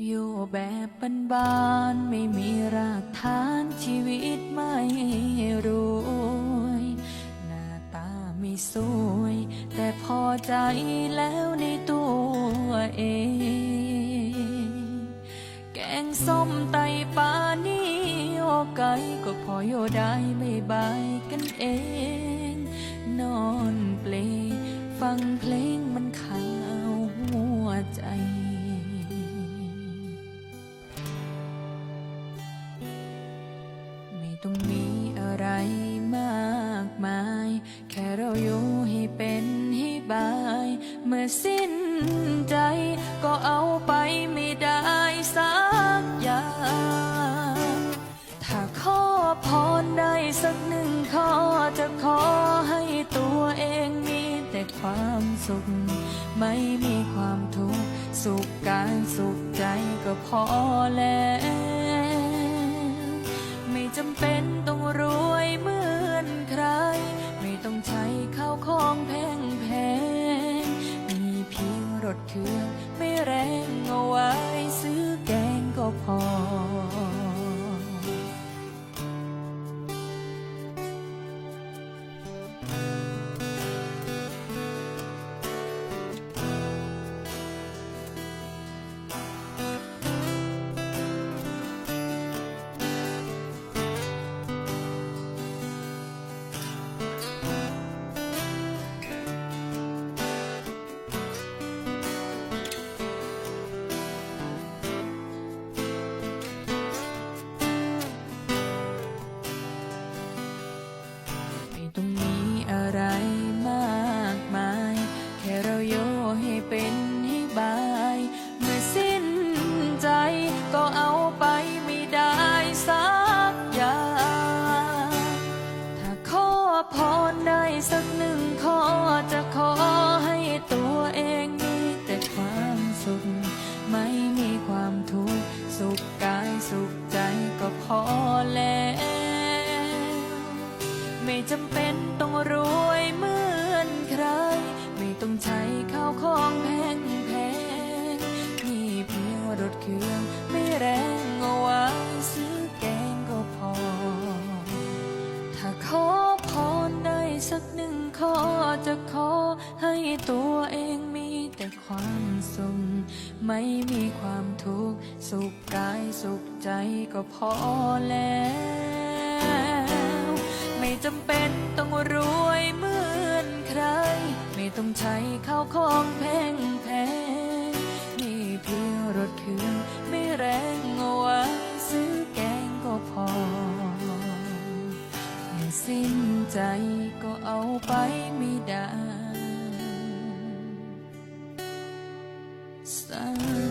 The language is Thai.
อยู่แบบบ้านๆไม่มีรากฐานชีวิตไม่รวยหน้าตาไม่สวย แต่พอใจแล้วในตัวเอง แกงส้มไตปลานี่โอไก่ก็พอโยได้ไม่บายกันเอง นอนเปลฟังเพลงมันข่าวหัวใจ ต้องมีอะไรมากมาย แค่เราอยู่ให้เป็นให้บาย เมื่อสิ้นใจ ก็เอาไปไม่ได้สักอย่างถ้าขอพรได้สักหนึ่งข้อจะขอให้ตัวเองมีแต่ความสุข ไม่มีความทุกข์สุขกายสุขใจก็พอแล้ว จำเป็นต้องรวยเหมือนใคร ไม่ต้องใช้ข้าวของแพงแพงมีเพียงรถเครื่องไม่แรงเอาไว้ซื้อแกงก็พอ พรได้สักหนึ่งข้อจะขอให้ตัวเองมีแต่ความสุข ไม่มีความทุกข์สุขกายสุขใจก็พอแล้ว ไม่จำเป็นต้องรวยเหมือนใคร ไม่ต้องใช้ข้าวของ ไม่มีความทุกข์ สุขกายสุขใจก็พอแล้ว ไม่จำเป็นต้องรวยเหมือนใคร ไม่ต้องใช้ข้าวของแพงแพงๆมีเพียงรถเครื่องไม่แรงเอาไว้ซื้อแกงก็พอเมื่อสิ้นใจก็เอาไปไม่ได้ time.